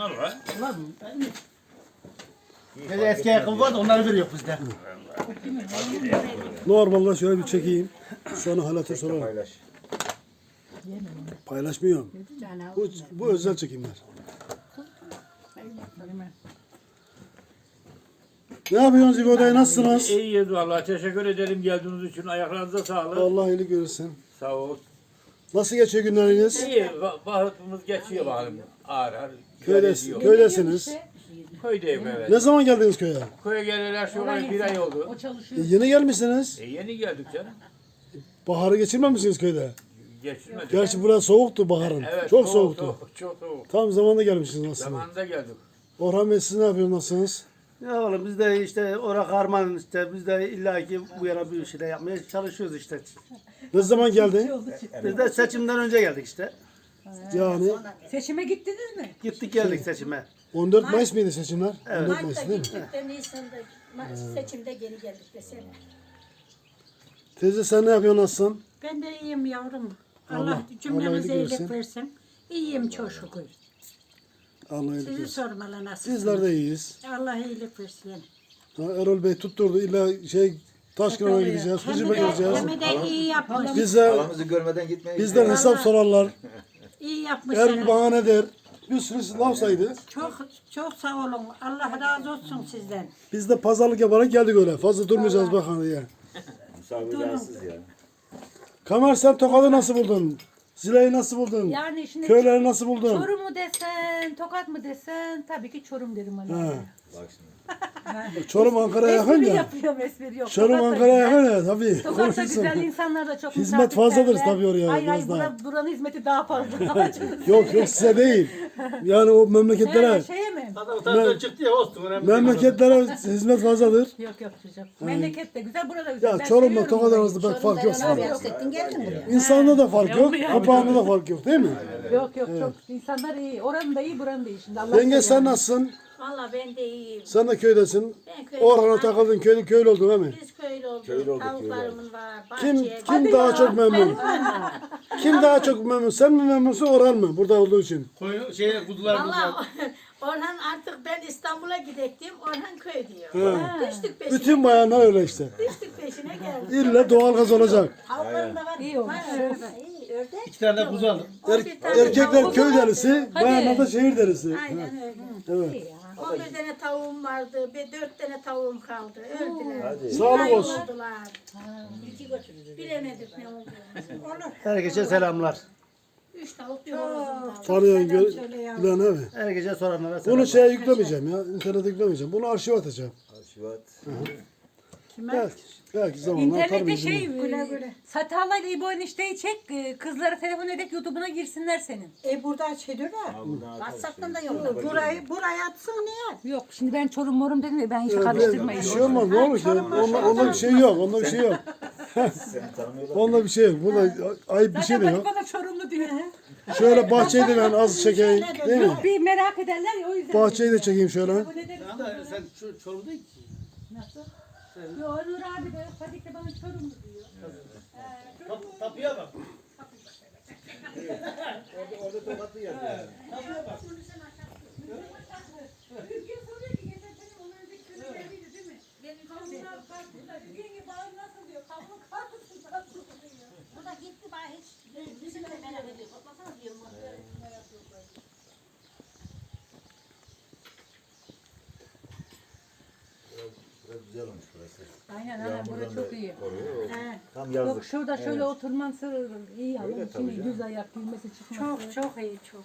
Bunlar var. Bunlar mı? Biz eski ayakkabı var da onları veriyor bizde. Normalde şöyle bir çekeyim. Sonra halata sorarım. Paylaş. Paylaşmıyorum. Bu, bu özel çekimler. Ne yapıyorsunuz İbo dayı nasılsınız? İyiyiz vallahi teşekkür ederim geldiğiniz için. Ayaklarınıza sağlık. Allah iyilik görürsün. Sağ ol. Nasıl geçiyor günleriniz? İyi, va- geçiyor bakalım. Ağır ağır. Köydes, köydesiniz. Köydeyim evet. Ne zaman geldiniz köye? Köye gelirler şu an bir ay oldu. E, yeni gelmişsiniz. E, yeni geldik canım. Baharı geçirmemişsiniz köyde. Geçirmedik. Gerçi burası soğuktu baharın. Evet, Çok soğuk, soğuktu. soğuk, çok soğuk. Tam zamanında gelmişsiniz aslında. Zamanında geldik. Orhan Bey siz ne yapıyorsunuz nasılsınız? Ya oğlum biz de işte orak harman işte biz de illaki bu yana bir şeyler yapmaya çalışıyoruz işte. Ne zaman geldi? Biz de seçimden önce geldik işte. Yani Seçime gittiniz mi? Gittik geldik seçime. 14 Mayıs mıydı seçimler? Evet. 14 Mayıs Mart'ta değil mi? gittik de Nisan'da ma- seçimde geri geldik desene. Teyze sen ne yapıyorsun nasılsın? Ben de iyiyim yavrum. Allah- Allah, cümlemize iyilik iyilik versin. versin. İyiyim çok şükür. Allah iyilik Sizi versin. sormalı nasılsınız? Bizler de iyiyiz. Allah iyilik versin. Ha, Erol Bey tutturdu illa şey Taşkıran'a gideceğiz, Hıcıb'a gideceğiz. Hem de iyi yapmış. Bize, Halamızı görmeden gitmeyiz. bizden hesap sorarlar. İyi yapmış. Her bir bahane der. Bir sürü laf saydı. Çok çok sağ olun. Allah razı olsun sizden. Biz de pazarlık yaparak geldik öyle. Fazla durmayacağız bakan diye. Misafirlersiz ya. Kamer sen Tokat'ı nasıl buldun? Zile'yi nasıl buldun? Yani şimdi Köyleri nasıl buldun? Çorum mu desen, Tokat mı desen tabii ki Çorum derim Ha. ona. Bak şimdi. Çorum Ankara'ya yakın Espri ya. yapıyorum espri yok. Çorum Tokat da Ankara'ya güzel. yakın ya tabii. Tokat da Konuşursun. güzel, insanlar da çok Hizmet misafirperver. fazladır tabii oraya, Hayır hayır biraz daha. bura, buranın hizmeti daha fazla. Yok yok size değil. Yani o memleketlere, He, şeye Adam utançtan çıktı ya olsun önemli değil. memleketlere hizmet fazladır. Yok yok çocuğum. Memleket de güzel, burada güzel. Ya Ben Çorum'la seviyorum Tokat burayı. arasında pek fark yok. Abi hasrettin geldin buraya. İnsanda da fark yok, kapağında da fark yok değil mi? Yok yok çok insanlar iyi. Oranın da iyi, buranın da iyi. Şimdi Allah Yenge sen nasılsın? Valla ben de iyiyim. Sen de köydesin. Ben köylü. Orhan'a takıldın, köylü, köylü oldun değil mi? Biz köylü olduk. Köylü olduk, Tavuklarımız var. Kim Bahçeye. kim daha çok memnun? kim daha çok memnun? Sen mi memnunsun Orhan mı? Burada olduğu için. Koyun şey kuzular kuzular. Valla İstanbul'a gidecektim. Orhan köy diyor. Düştük peşine. Bütün bayanlar öyle işte. Düştük peşine geldik. İlle doğalgaz olacak. Tavuklarım da var. İyi olmuş. Da iyi. Ördek. İki tane de kuzu aldım. On Er- tane erkekler tavuğum köy vardı. derisi, bayanlar da şehir derisi. Aynen öyle. Evet. 11 tane tavuğum vardı. Bir 4 tane tavuğum kaldı. Öldüler. Sağlık Ay olsun. oldular. Bilemedik ne. Olur. Herkese selamlar. Üç tavuk bir horozum kaldı. Tanıyan gör, bilen evet. Herkese soranlara Bunu selamlar. şeye yüklemeyeceğim ya. İnternete yüklemeyeceğim. Bunu arşive atacağım. Şubat. Belki, belki zamanla İnternette şey, e, Satalayla İbo enişteyi çek, e, kızlara telefon edip YouTube'una girsinler senin. E buradan şey diyor ya. WhatsApp'tan da yolladım. Burayı, buraya atsın niye? Yok şimdi ben Çorum morum dedim ya ben hiç karıştırmayın. bir şey olmaz ne olur ki? Onda, onda bir şey yok. Onda bir şey yok. Seni tanımıyorlar. Onda bir şey yok. Burada ayıp bir şey de yok. bana Çorumlu diyor. Şöyle bahçeyi de ben az çekeyim. Değil mi? Bir merak ederler ya o yüzden. Bahçeyi de çekeyim şöyle. Sen şu Çorum değil ki. Yok Nur abi de Fadik de bana Çorumlu diyor. Tap- Tapıya bak. Orada, orada tokatlı yazıyor. Türkiye soruyor ki geçen sene onun önceki sene geldiydi değil mi? Benim kavunlar kalktı. Yenge bağır nasıl diyor? Kavun kalktı nasıl diyor? Bu da gitti bana hiç. Bizim de merak ediyor. Toplasana diyorum. Biraz güzel olmuş burası. Aynen aynen burası çok iyi. Koruyor. He. Tam Yok yazlık. şurada şöyle oturman sır iyi Öyle şimdi tabii düz ayak gülmesi çıkması. Çok çok iyi çok.